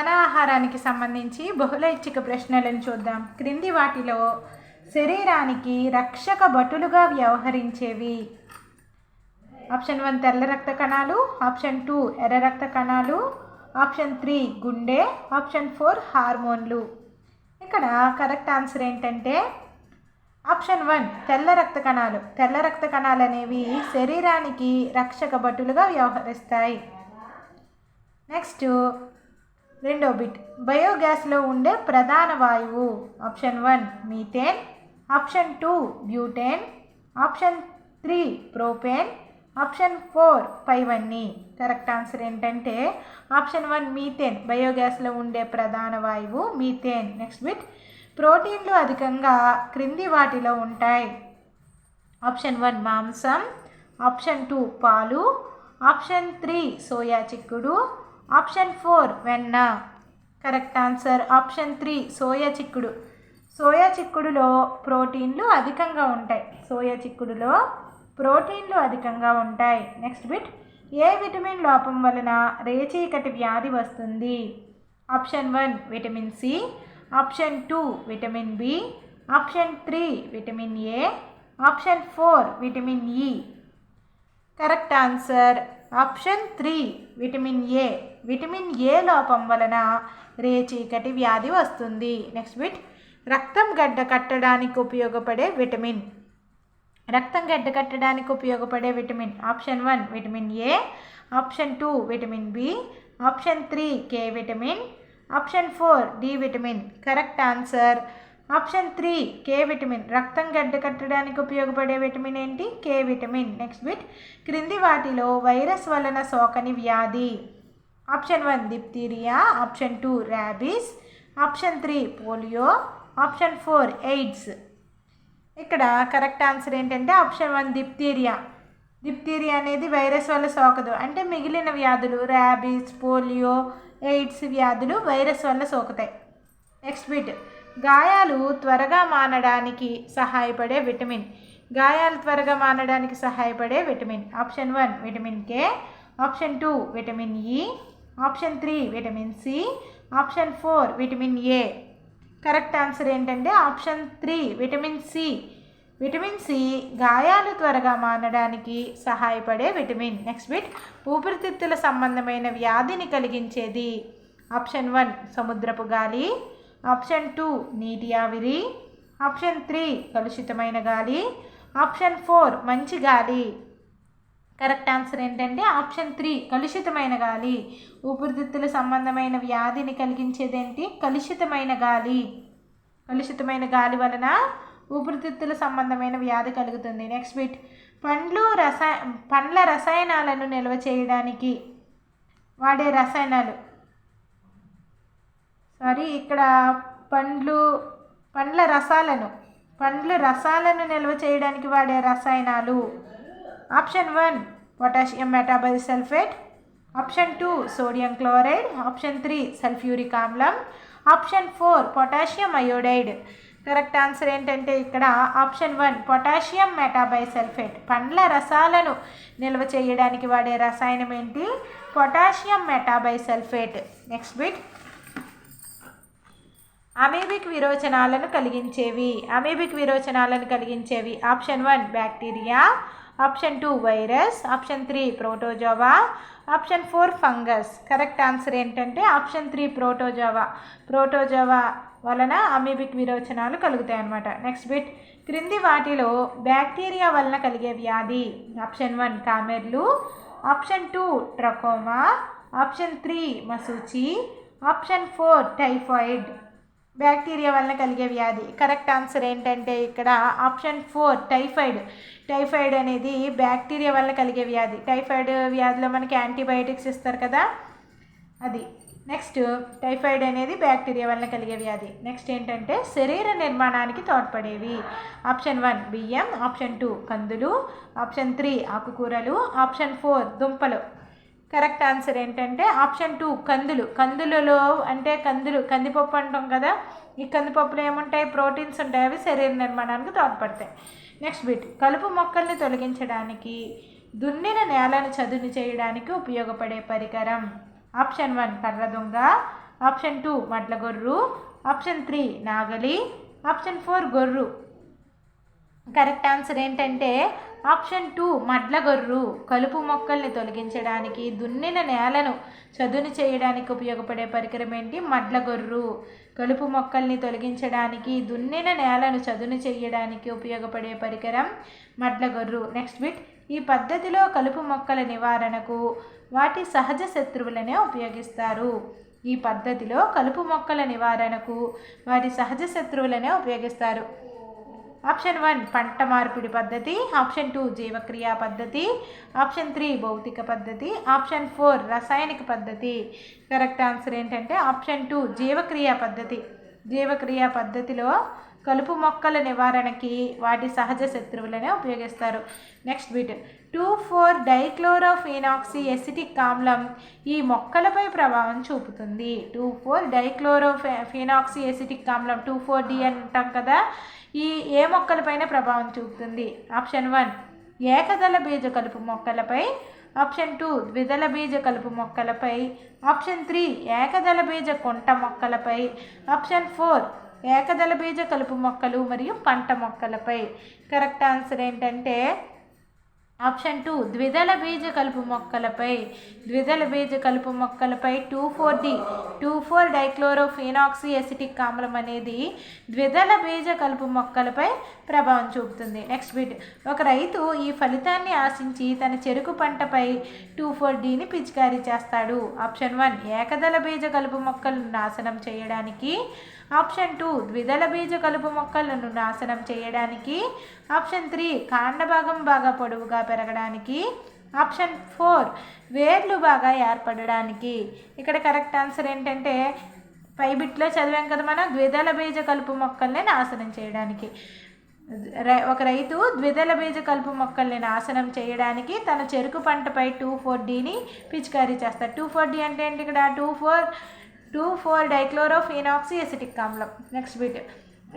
మన ఆహారానికి సంబంధించి బహుళ ఇచ్చిక ప్రశ్నలను చూద్దాం. క్రింది వాటిలో శరీరానికి రక్షక భటులుగా వ్యవహరించేవి. ఆప్షన్ వన్ తెల్ల రక్త కణాలు. ఆప్షన్ టూ ఎర్ర రక్త కణాలు. ఆప్షన్ త్రీ గుండె. ఆప్షన్ ఫోర్ హార్మోన్లు. ఇక్కడ కరెక్ట్ ఆన్సర్ ఏంటంటే ఆప్షన్ వన్ తెల్ల రక్త కణాలు. తెల్ల రక్త కణాలు అనేవి శరీరానికి రక్షక భటులుగా వ్యవహరిస్తాయి. నెక్స్ట్ రెండో బిట్. బయోగ్యాస్లో ఉండే ప్రధాన వాయువు. Option one methane. Option two butane. Option three propane. Option four పైవన్నీ. కరెక్ట్ ఆన్సర్ ఏంటంటే ఆప్షన్ వన్ మీథేన్. బయోగ్యాస్లో ఉండే ప్రధాన వాయువు మీథేన్. Next bit. ప్రోటీన్లు అధికంగా క్రింది వాటిలో ఉంటాయి. ఆప్షన్ వన్ మాంసం. ఆప్షన్ టూ పాలు. ఆప్షన్ త్రీ సోయా చిక్కుడు. ఆప్షన్ ఫోర్ వెన్న. Correct answer option three soya చిక్కుడు. సోయా చిక్కుడులో ప్రోటీన్లు అధికంగా ఉంటాయి. సోయా చిక్కుడులో ప్రోటీన్లు అధికంగా ఉంటాయి. Next bit. ఏ విటమిన్ లోపం వలన రేచీకటి వ్యాధి వస్తుంది? Option one vitamin C. Option two vitamin B. Option three vitamin A. Option four vitamin E. Correct answer option three vitamin A. Vitamin A లోపం వలన రేచీకటి వ్యాధి వస్తుంది. నెక్స్ట్ బిట్ రక్తం గడ్డ కట్టడానికి ఉపయోగపడే విటమిన్. రక్తం గడ్డ కట్టడానికి ఉపయోగపడే vitamin. Option one vitamin A. Option two vitamin B. Option three K vitamin. Option four D vitamin. Correct answer. Option three K vitamin. రక్తం గడ్డ కట్టడానికి ఉపయోగపడే విటమిన్ ఏంటి? K vitamin. Next bit. క్రింది వాటిలో వైరస్ వలన సోకని వ్యాధి. Option one diphtheria option two rabies option three polio. Option four AIDS. ఇక్కడ కరెక్ట్ ఆన్సర్ ఏంటంటే ఆప్షన్ వన్ దిప్తీరియా దిప్తీరియా అనేది వైరస్ వల్ల సోకదు. అంటే మిగిలిన వ్యాధులు ర్యాబీస్ పోలియో ఎయిడ్స్ వ్యాధులు వైరస్ వల్ల సోకుతాయి. Next bit. గాయాలు త్వరగా మానడానికి సహాయపడే విటమిన్. గాయాలు త్వరగా మానడానికి సహాయపడే vitamin. Option one vitamin K. Option two vitamin E option three vitamin C. Option four vitamin A. Correct answer ఏంటంటే option three vitamin C. Vitamin C గాయాలు త్వరగా మానడానికి సహాయపడే విటమిన్. నెక్స్ట్ బిట్ ఊపిరితిత్తుల సంబంధమైన వ్యాధిని కలిగించేది. ఆప్షన్ వన్ సముద్రపు గాలి. ఆప్షన్ టూ నీటి ఆవిరి. ఆప్షన్ త్రీ కలుషితమైన గాలి. ఆప్షన్ ఫోర్ మంచి గాలి. కరెక్ట్ ఆన్సర్ ఏంటంటే ఆప్షన్ త్రీ కలుషితమైన గాలి. ఊపిరితిత్తుల సంబంధమైన వ్యాధిని కలిగించేదేంటి? కలుషితమైన గాలి. కలుషితమైన గాలి వలన ఊపిరితిత్తుల సంబంధమైన వ్యాధి కలుగుతుంది. Next bit. పండ్లు రసాయ పండ్ల రసాయనాలను నిల్వ చేయడానికి వాడే రసాయనాలు. సారీ ఇక్కడ పండ్లు పండ్ల రసాలను పండ్ల రసాలను నిల్వ చేయడానికి వాడే రసాయనాలు. Option one potassium మెటాబైల్ sulphate. Option two sodium chloride. Option three sulphuric ఆమ్లం. Option four potassium iodide. Correct answer ఏంటంటే ఇక్కడ ఆప్షన్ వన్ పొటాషియం మెటాబై సల్ఫేట్. పండ్ల రసాలను నిల్వ చేయడానికి వాడే రసాయనం ఏంటి? పొటాషియం మెటాబై సల్ఫేట్. నెక్స్ట్ బిట్ అమీబిక్ విరోచనాలను కలిగించేవి. అమీబిక్ విరోచనాలను కలిగించేవి. Option one bacteria. Option two virus. Option three protozoa. Option four fungus. Correct answer ఏంటంటే ఆప్షన్ త్రీ ప్రోటోజోవా. ప్రోటోజోవా వలన అమీబిక్ విరోచనాలు కలుగుతాయి అన్నమాట. Next bit. క్రింది వాటిలో బ్యాక్టీరియా వలన కలిగే వ్యాధి. ఆప్షన్ వన్ కామెర్లు. Option two trachoma. Option three మసూచి. Option four typhoid. Bacteria వలన కలిగే వ్యాధి. కరెక్ట్ ఆన్సర్ ఏంటంటే ఇక్కడ ఆప్షన్ ఫోర్ టైఫాయిడ్ టైఫాయిడ్ అనేది బ్యాక్టీరియా వల్ల కలిగే వ్యాధి. టైఫాయిడ్ వ్యాధిలో మనకి యాంటీబయాటిక్స్ ఇస్తారు కదా? అది. నెక్స్ట్ టైఫాయిడ్ అనేది బ్యాక్టీరియా వలన కలిగే వ్యాధి. నెక్స్ట్ ఏంటంటే శరీర నిర్మాణానికి తోడ్పడేవి. ఆప్షన్ వన్ బియ్యం. ఆప్షన్ టూ కందులు. ఆప్షన్ త్రీ ఆకుకూరలు. ఆప్షన్ ఫోర్ దుంపలు. కరెక్ట్ ఆన్సర్ ఏంటంటే ఆప్షన్ టూ కందులు. కందులలో అంటే కందులు కందిపప్పు అంటాం కదా ఈ కందిపప్పులు ఏముంటాయి? ప్రోటీన్స్ ఉంటాయి అవి శరీర నిర్మాణానికి తోడ్పడతాయి. నెక్స్ట్ బిట్ కలుపు మొక్కల్ని తొలగించడానికి దున్నిన నేలను చదును చేయడానికి ఉపయోగపడే పరికరం. ఆప్షన్ వన్ కర్ర దొంగ. ఆప్షన్ టూ మడ్లగొర్రు ఆప్షన్ త్రీ నాగలి. ఆప్షన్ ఫోర్ గొర్రు. కరెక్ట్ ఆన్సర్ ఏంటంటే ఆప్షన్ టూ మడ్లగొర్రు. కలుపు మొక్కల్ని తొలగించడానికి దున్నిన నేలను చదును చేయడానికి ఉపయోగపడే పరికరం ఏంటి? మడ్లగొర్రు. కలుపు మొక్కల్ని తొలగించడానికి దున్నిన నేలను చదును చేయడానికి ఉపయోగపడే పరికరం మడ్లగొర్రు. నెక్స్ట్ బిట్ ఈ పద్ధతిలో కలుపు మొక్కల నివారణకు వాటి సహజ శత్రువులనే ఉపయోగిస్తారు. ఈ పద్ధతిలో కలుపు మొక్కల నివారణకు వాటి సహజ శత్రువులనే ఉపయోగిస్తారు. ఆప్షన్ వన్ పంట మార్పిడి పద్ధతి ఆప్షన్ టూ జీవక్రియా పద్ధతి ఆప్షన్ త్రీ భౌతిక పద్ధతి ఆప్షన్ ఫోర్ రసాయనిక పద్ధతి. కరెక్ట్ ఆన్సర్ ఏంటంటే ఆప్షన్ టూ జీవక్రియ పద్ధతి. జీవక్రియ పద్ధతిలో కలుపు మొక్కల నివారణకి వాటి సహజ శత్రువులనే ఉపయోగిస్తారు. Next bit two four dichlorophenoxy acetic ఆమ్లం ఈ మొక్కలపై ప్రభావం చూపుతుంది. Two four dichlorophenoxy acetic ఆమ్లం టూ ఫోర్ డి అంటాం కదా ఈ ఏ మొక్కలపైన ప్రభావం చూపుతుంది? ఆప్షన్ వన్ ఏకదళ బీజ కలుపు మొక్కలపై. ఆప్షన్ టూ ద్విదళ బీజ కలుపు మొక్కలపై. ఆప్షన్ త్రీ ఏకదళ బీజ కొంట మొక్కలపై. ఆప్షన్ ఫోర్ ఏకదళ బీజ కలుపు మొక్కలు మరియు పంట మొక్కలపై. కరెక్ట్ ఆన్సర్ ఏంటంటే ఆప్షన్ టూ ద్విదళ బీజ కలుపు మొక్కలపై. ద్విదళ బీజ కలుపు మొక్కలపై two four D two four dichlorophenoxy acetic ఆమ్లం అనేది ద్విదళ బీజ కలుపు మొక్కలపై ప్రభావం చూపుతుంది. నెక్స్ట్ బిడ్ ఒక రైతు ఈ ఫలితాన్ని ఆశించి తన చెరుకు పంటపై టూ ఫోర్ డిని పిచికారీ చేస్తాడు. ఆప్షన్ వన్ ఏకదళ బీజ కలుపు మొక్కలను నాశనం చేయడానికి. ఆప్షన్ టూ ద్విదళ బీజ కలుపు మొక్కలను నాశనం చేయడానికి. ఆప్షన్ త్రీ కాండభాగం బాగా పొడవుగా పెరగడానికి. ఆప్షన్ ఫోర్ వేర్లు బాగా ఏర్పడడానికి. ఇక్కడ కరెక్ట్ ఆన్సర్ ఏంటంటే పై బిట్లో చదివాం కదా మనం ద్విదళ బీజ కలుపు మొక్కల్ని నాశనం చేయడానికి. రై- ఒక రైతు ద్విదళ బీజ కలుపు మొక్కల్ని నాశనం చేయడానికి తన చెరుకు పంటపై టూ ఫోర్ డీని పిచికారీ చేస్తారు. టూ ఫోర్ డీ అంటే ఏంటి ఇక్కడ? Two four two four dichlorophenoxy acetic ఆమ్లం. నెక్స్ట్ బిట్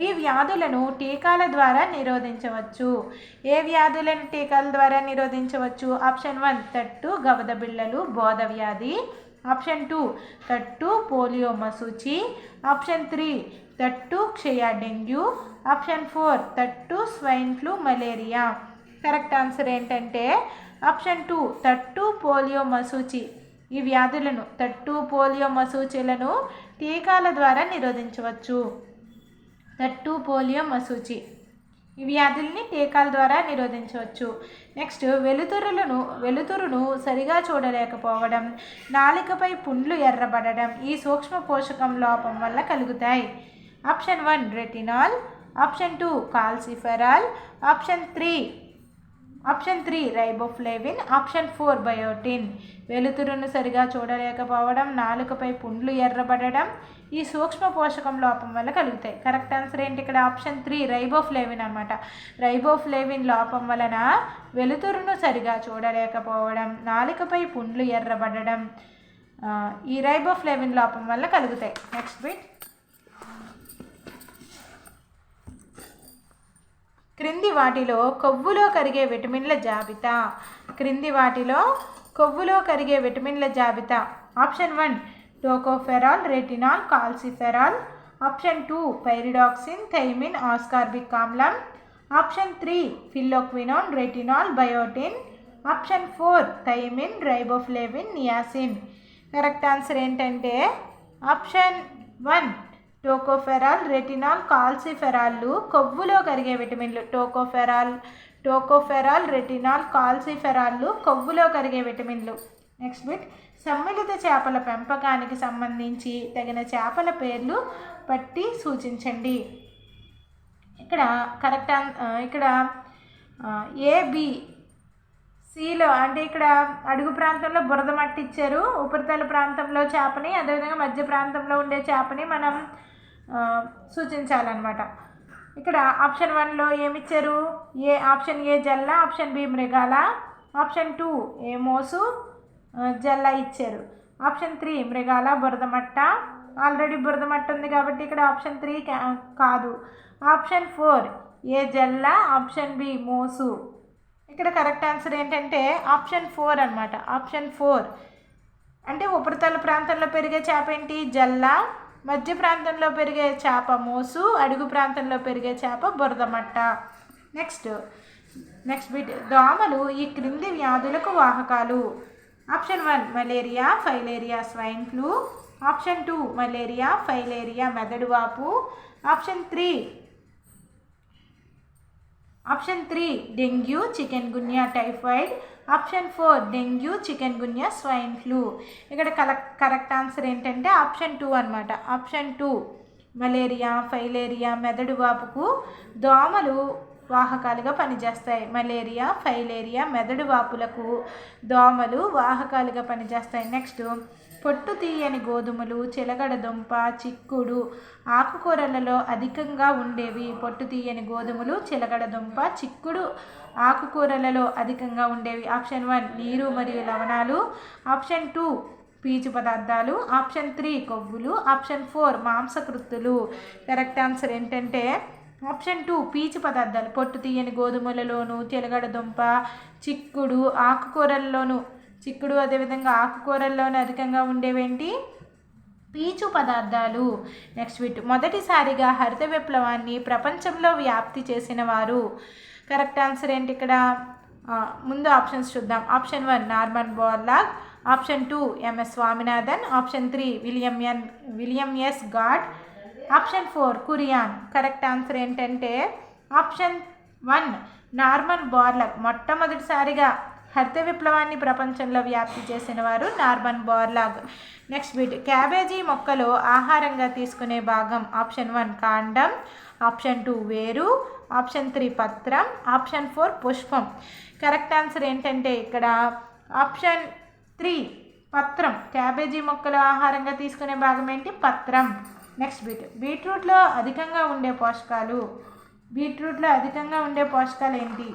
ఈ వ్యాధులను టీకాల ద్వారా నిరోధించవచ్చు. ఏ వ్యాధులను టీకాల ద్వారా నిరోధించవచ్చు? ఆప్షన్ వన్ తట్టు గవద బిళ్ళలు బోధ వ్యాధి. ఆప్షన్ టూ తట్టు పోలియో మసూచి. ఆప్షన్ త్రీ తట్టు క్షయ డెంగ్యూ. ఆప్షన్ ఫోర్ తట్టు swine flu malaria. Correct answer ఏంటంటే ఆప్షన్ టూ తట్టు పోలియో మసూచి. ఈ వ్యాధులను తట్టు పోలియో మసూచిలను టీకాల ద్వారా నిరోధించవచ్చు. గట్టు పోలియో మసూచి ఈ వ్యాధుల్ని టీకాల ద్వారా నిరోధించవచ్చు. నెక్స్ట్ వెలుతురులను వెలుతురును సరిగా చూడలేకపోవడం నాలికపై పుండ్లు ఎర్రబడడం ఈ సూక్ష్మ పోషకం లోపం వల్ల కలుగుతాయి. Option one retinol. Option two calciferol. Option three option three riboflavin. Option four biotin. వెలుతురును సరిగా చూడలేకపోవడం నాలుకపై పుండ్లు ఎర్రబడడం ఈ సూక్ష్మ పోషకం లోపం వల్ల కలుగుతాయి. కరెక్ట్ ఆన్సర్ ఏంటి? ఇక్కడ ఆప్షన్ త్రీ రైబోఫ్లేవిన్ అనమాట రైబోఫ్లేవిన్ లోపం వలన వెలుతురును సరిగా చూడలేకపోవడం నాలుకపై పుండ్లు ఎర్రబడడం ఈ రైబోఫ్లేవిన్ లోపం వల్ల కలుగుతాయి. నెక్స్ట్ బిట్ క్రింది వాటిలో కొవ్వులో కరిగే విటమిన్ల జాబితా. క్రింది వాటిలో కొవ్వులో కరిగే విటమిన్ల జాబితా. Option one tocopherol retinol calciferol. Option two pyridoxine thiamine ascorbic ఆమ్లం. Option three phylloquinone retinol biotin. Option four thiamine riboflavin niacin. Correct answer ఏంటంటే ఆప్షన్ వన్ టోకోఫెరాల్ రెటినాల్ కాల్సిఫెరాల్లు కొవ్వులో కరిగే విటమిన్లు. టోకోఫెరాల్ టోకోఫెరాల్ రెటినాల్ కాల్సిఫెరాల్లు కొవ్వులో కరిగే విటమిన్లు. నెక్స్ట్ బిట్ సమ్మిళిత చేపల పెంపకానికి సంబంధించి తగిన చేపల పేర్లు పట్టి సూచించండి. ఇక్కడ కరెక్ట్ ఇక్కడ ఏబి సిలో అంటే ఇక్కడ అడుగు ప్రాంతంలో బురద మట్టి ఇచ్చారు. ఉపరితల ప్రాంతంలో చేపని అదేవిధంగా మధ్య ప్రాంతంలో ఉండే చేపని మనం సూచించాలన్నమాట. ఇక్కడ ఆప్షన్ వన్లో ఏమిచ్చారు? ఏ ఆప్షన్ ఏ జల్ల ఆప్షన్ బి మృగాల ఆప్షన్ టూ ఏ మోసు జల్ల ఇచ్చారు. ఆప్షన్ త్రీ మృగాల బురదమట్ట ఆల్రెడీ బురదమట్ట ఉంది కాబట్టి ఇక్కడ ఆప్షన్ త్రీ కాదు. ఆప్షన్ ఫోర్ ఏ జల్ల ఆప్షన్ బి మోసు. ఇక్కడ కరెక్ట్ ఆన్సర్ ఏంటంటే ఆప్షన్ ఫోర్ అన్నమాట. Option four. అంటే ఉపరితల ప్రాంతంలో పెరిగే చేప ఏంటి? జల్ల. మధ్య ప్రాంతంలో పెరిగే చేప మోసు అడుగు ప్రాంతంలో పెరిగే చేప బురదమట్ట. నెక్స్ట్ నెక్స్ట్ బిట్ దోమలు ఈ క్రింది వ్యాధులకు వాహకాలు. Option one malaria filaria swine flu option two malaria filaria మెదడువాపు. Option three option three dengue chikungunya typhoid option four dengue chikungunya swine flu ఇక్కడ కరెక్ట్ కరెక్ట్ ఆన్సర్ ఏంటంటే ఆప్షన్ టూ అనమాట option two malaria filaria మెదడు వాపుకు దోమలు వాహకాలుగా పనిచేస్తాయి. Malaria filaria మెదడు వాపులకు దోమలు వాహకాలుగా పనిచేస్తాయి. నెక్స్ట్ పొట్టు తీయని గోధుమలు చిలగడదుంప చిక్కుడు ఆకుకూరలలో అధికంగా ఉండేవి. పొట్టు తీయని గోధుమలు చిలగడదుంప చిక్కుడు ఆకుకూరలలో అధికంగా ఉండేవి. ఆప్షన్ వన్ నీరు మరియు లవణాలు. ఆప్షన్ టూ పీచు పదార్థాలు. ఆప్షన్ త్రీ కొవ్వులు. ఆప్షన్ ఫోర్ మాంసకృత్తులు. కరెక్ట్ ఆన్సర్ ఏంటంటే ఆప్షన్ టూ పీచు పదార్థాలు. పొట్టు తీయని గోధుమలలోను చిలగడ దుంప చిక్కుడు ఆకుకూరల్లోనూ చిక్కుడు అదేవిధంగా ఆకుకూరల్లోనే అధికంగా ఉండేవేంటి? పీచు పదార్థాలు. Next bit. మొదటిసారిగా హరిత విప్లవాన్ని ప్రపంచంలో వ్యాప్తి చేసిన వారు. కరెక్ట్ ఆన్సర్ ఏంటి ఇక్కడ? ముందు ఆప్షన్స్ చూద్దాం. Option one Norman Borlaug. Option two M S Swaminathan. Option three William N William S Gaud. Option four Kurien. Correct answer ఏంటంటే ఆప్షన్ వన్ నార్మన్ బార్లక్ మొట్టమొదటిసారిగా హరిత విప్లవాన్ని ప్రపంచంలో వ్యాప్తి చేసిన వారు Norman Borlaug. Next bit cabbage మొక్కలు ఆహారంగా తీసుకునే భాగం. ఆప్షన్ వన్ కాండం ఆప్షన్ టూ వేరు ఆప్షన్ త్రీ పత్రం ఆప్షన్ ఫోర్ పుష్పం. కరెక్ట్ ఆన్సర్ ఏంటంటే ఇక్కడ ఆప్షన్ త్రీ పత్రం. క్యాబేజీ మొక్కలు ఆహారంగా తీసుకునే భాగం ఏంటి? పత్రం. నెక్స్ట్ బీట్ బీట్రూట్లో అధికంగా ఉండే పోషకాలు. బీట్రూట్లో అధికంగా ఉండే పోషకాలు ఏంటి?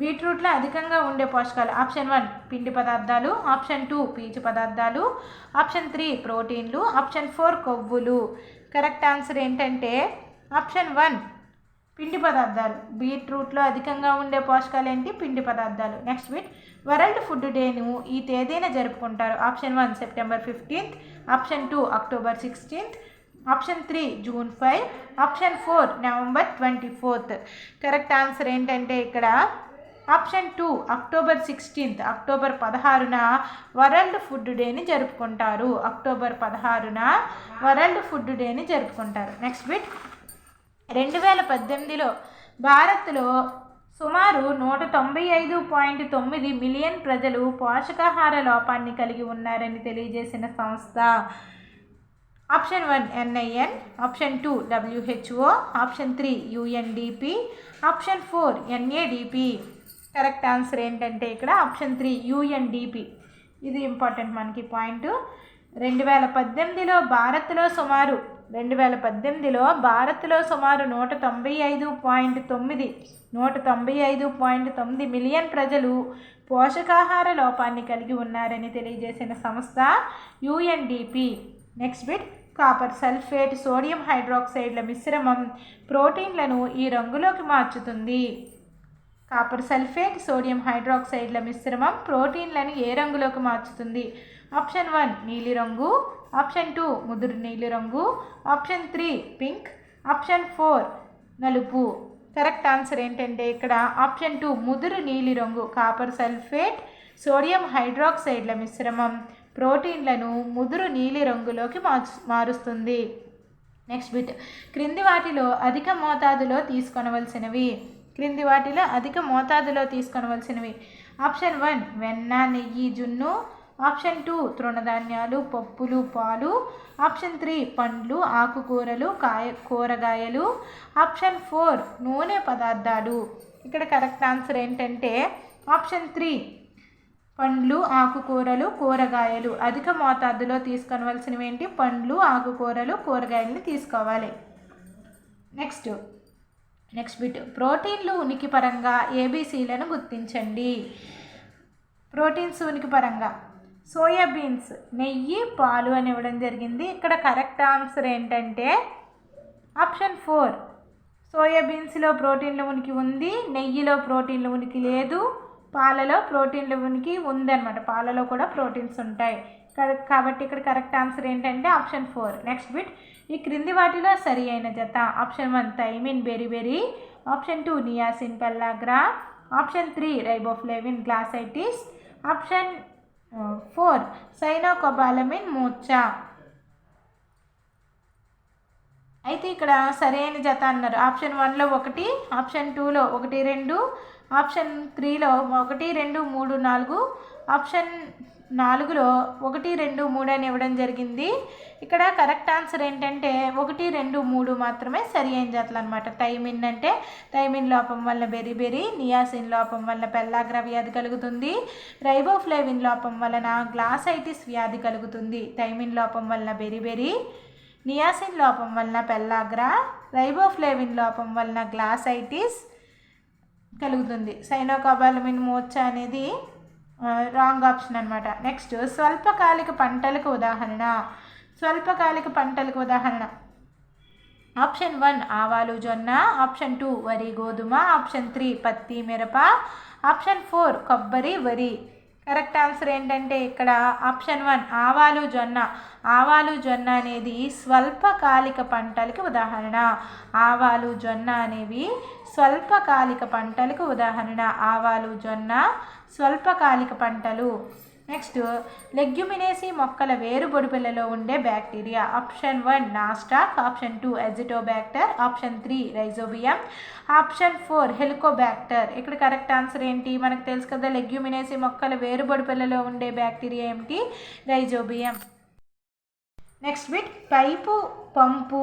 బీట్రూట్లో అధికంగా ఉండే పోషకాలు ఆప్షన్ వన్ పిండి పదార్థాలు ఆప్షన్ టూ పీచు పదార్థాలు ఆప్షన్ త్రీ ప్రోటీన్లు ఆప్షన్ ఫోర్ కొవ్వులు. కరెక్ట్ ఆన్సర్ ఏంటంటే ఆప్షన్ వన్ పిండి పదార్థాలు. బీట్రూట్లో అధికంగా ఉండే పోషకాలు ఏంటి? పిండి పదార్థాలు. నెక్స్ట్ వీక్ వరల్డ్ ఫుడ్ డేను ఈ తేదీన జరుపుకుంటారు. Option one September fifteenth option two October sixteenth option three June five option four November twenty fourth. Correct answer ఏంటంటే ఇక్కడ option two October sixteenth October పదహారున వరల్డ్ ఫుడ్ డేని జరుపుకుంటారు. అక్టోబర్ పదహారున వరల్డ్ ఫుడ్ డేని జరుపుకుంటారు. Next bit. రెండు వేల పద్దెనిమిదిలో భారత్లో సుమారు నూట తొంభై ఐదు పాయింట్ తొమ్మిది మిలియన్ ప్రజలు పోషకాహార లోపాన్ని కలిగి ఉన్నారని తెలియజేసిన సంస్థ. Option one NIN. Option two WHO. Option three UNDP. Option four NADP. Correct answer ఏంటంటే ఇక్కడ ఆప్షన్ త్రీ యుఎన్డిపి ఇది ఇంపార్టెంట్ మనకి పాయింట్. రెండు వేల పద్దెనిమిదిలో భారత్లో సుమారు రెండు వేల పద్దెనిమిదిలో భారత్లో సుమారు నూట తొంభై ఐదు పాయింట్ తొమ్మిది నూట తొంభై ఐదు పాయింట్ తొమ్మిది మిలియన్ ప్రజలు పోషకాహార లోపాన్ని కలిగి ఉన్నారని తెలియజేసిన సంస్థ UNDP next bit copper sulphate sodium హైడ్రాక్సైడ్ల మిశ్రమం ప్రోటీన్లను ఈ రంగులోకి మార్చుతుంది. కాపర్ సల్ఫేట్ సోడియం హైడ్రాక్సైడ్ల మిశ్రమం ప్రోటీన్లను ఏ రంగులోకి మార్చుతుంది? ఆప్షన్ వన్ నీలిరంగు ఆప్షన్ టూ ముదురు నీలిరంగు option three pink. Option four నలుపు. కరెక్ట్ ఆన్సర్ ఏంటంటే ఇక్కడ ఆప్షన్ టూ ముదురు నీలిరంగు కాపర్ సల్ఫేట్ సోడియం హైడ్రాక్సైడ్ల మిశ్రమం ప్రోటీన్లను ముదురు నీలిరంగులోకి మార్చు మారుస్తుంది. Next bit. క్రింది వాటిలో అధిక మోతాదులో తీసుకొనవలసినవి. క్రింది వాటిలో అధిక మోతాదులో తీసుకొనవలసినవి ఆప్షన్ వన్ వెన్న నెయ్యి జున్ను. ఆప్షన్ టూ తృణధాన్యాలు పప్పులు పాలు. ఆప్షన్ త్రీ పండ్లు ఆకుకూరలు కాయ కూరగాయలు. ఆప్షన్ ఫోర్ నూనె పదార్థాలు. ఇక్కడ కరెక్ట్ ఆన్సర్ ఏంటంటే ఆప్షన్ త్రీ పండ్లు ఆకుకూరలు కూరగాయలు. అధిక మోతాదులో తీసుకొనవలసినవి ఏంటి? పండ్లు ఆకుకూరలు కూరగాయలని తీసుకోవాలి. నెక్స్ట్ నెక్స్ట్ బిట్ ప్రోటీన్లు ఉనికి పరంగా ఏబీసీలను గుర్తించండి. ప్రోటీన్స్ ఉనికి పరంగా సోయాబీన్స్ నెయ్యి పాలు అని ఇవ్వడం జరిగింది. ఇక్కడ కరెక్ట్ ఆన్సర్ ఏంటంటే ఆప్షన్ ఫోర్. సోయాబీన్స్లో ప్రోటీన్ల ఉనికి ఉంది నెయ్యిలో ప్రోటీన్ల ఉనికి లేదు పాలలో ప్రోటీన్లు ఉనికి ఉందన్నమాట. పాలలో కూడా ప్రోటీన్స్ ఉంటాయి. కాబట్టి ఇక్కడ కరెక్ట్ ఆన్సర్ ఏంటంటే ఆప్షన్ ఫోర్. Next bit. ఈ క్రింది వాటిలో సరి అయిన జత. Option one thiamine beriberi option two niacin pellagra option three riboflavin glossitis. Option four cyanocobalamin మూర్చా అయితే ఇక్కడ సరైన జత అన్నారు. ఆప్షన్ వన్లో ఒకటి ఆప్షన్ టూలో ఒకటి రెండు ఆప్షన్ త్రీలో ఒకటి రెండు మూడు నాలుగు ఆప్షన్ నాలుగులో ఒకటి రెండు మూడు అని ఇవ్వడం జరిగింది. ఇక్కడ కరెక్ట్ ఆన్సర్ ఏంటంటే ఒకటి రెండు మూడు మాత్రమే సరి అయిన జాతులు అనమాట థైమిన్ అంటే థైమిన్ లోపం వల్ల బెరిబెరి నియాసిన్ లోపం వల్ల పెల్లాగ్ర వ్యాధి కలుగుతుంది. రైబోఫ్లేవిన్ లోపం వలన గ్లాసైటిస్ వ్యాధి కలుగుతుంది. థైమిన్ లోపం వలన బెరిబెరి నియాసిన్ లోపం వలన పెల్లాగ్రా రైబోఫ్లేవిన్ లోపం వలన గ్లాసైటిస్ కలుగుతుంది. సైనోకాబాలమిన్ మోర్చ అనేది రాంగ్ ఆప్షన్ అనమాట నెక్స్ట్ స్వల్పకాలిక పంటలకు ఉదాహరణ. స్వల్పకాలిక పంటలకు ఉదాహరణ. ఆప్షన్ వన్ ఆవాలు జొన్న. ఆప్షన్ టూ వరి గోధుమ. ఆప్షన్ త్రీ పత్తి మిరప. ఆప్షన్ ఫోర్ కొబ్బరి వరి. కరెక్ట్ ఆన్సర్ ఏంటంటే ఇక్కడ ఆప్షన్ వన్ ఆవాలు జొన్న. ఆవాలు జొన్న అనేది స్వల్పకాలిక పంటలకి ఉదాహరణ. ఆవాలు జొన్న అనేవి స్వల్పకాలిక పంటలకు ఉదాహరణ. ఆవాలు జొన్న స్వల్పకాలిక పంటలు. నెక్స్ట్ లెగ్యుమినేసి మొక్కల వేరు బొడిపిల్లలో ఉండే bacteria. Option one Nostoc. Option two Azotobacter. Option three Rhizobium. Option four Helicobacter. ఇక్కడ కరెక్ట్ ఆన్సర్ ఏంటి? మనకు తెలుసు కదా లెగ్యుమినేసి మొక్కల వేరు బొడిపిల్లలో ఉండే బ్యాక్టీరియా ఏమిటి? Rhizobium. Next bit pipe pump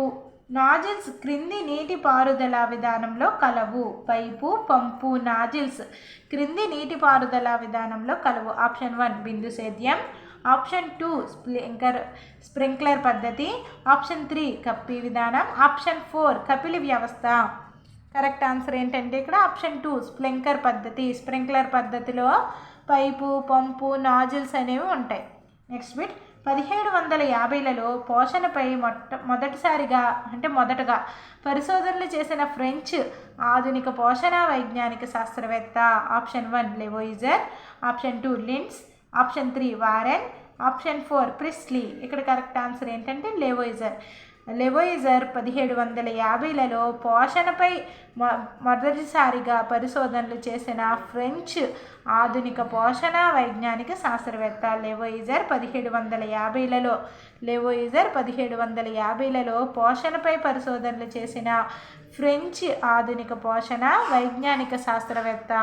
nozzles క్రింది నీటిపారుదల విధానంలో కలవు. పైపు పంపు నాజిల్స్ క్రింది నీటిపారుదల విధానంలో కలవు. ఆప్షన్ వన్ బిందు సేద్యం. ఆప్షన్ టూ స్ప్రింకర్ స్ప్రింక్లర్ పద్ధతి. ఆప్షన్ త్రీ కప్పి విధానం. ఆప్షన్ ఫోర్ కపిలి వ్యవస్థ. కరెక్ట్ ఆన్సర్ ఏంటంటే ఇక్కడ ఆప్షన్ టూ స్ప్రింక్లర్ పద్ధతి. స్ప్రింక్లర్ పద్ధతిలో పైపు పంపు నాజిల్స్ అనేవి ఉంటాయి. నెక్స్ట్ బిట్ పదిహేడు వందల యాభైలలో పోషణపై మొట్ట మొదటిసారిగా అంటే మొదటగా పరిశోధనలు చేసిన ఫ్రెంచ్ ఆధునిక పోషణ వైజ్ఞానిక శాస్త్రవేత్త option one Lavoisier option two లిన్స్ option three Warren option four Priestley. ఇక్కడ కరెక్ట్ ఆన్సర్ ఏంటంటే లెవోయిజర్. లెవోయిజర్ పదిహేడు వందల యాభైలలో పోషణపై మొ మొదటిసారిగా పరిశోధనలు చేసిన ఫ్రెంచ్ ఆధునిక పోషణ వైజ్ఞానిక శాస్త్రవేత్త లెవోయిజర్ పదిహేడు వందల యాభైలలో లెవోయిజర్ పదిహేడు వందల యాభైలలో పోషణపై పరిశోధనలు చేసిన ఫ్రెంచ్ ఆధునిక పోషణ వైజ్ఞానిక శాస్త్రవేత్త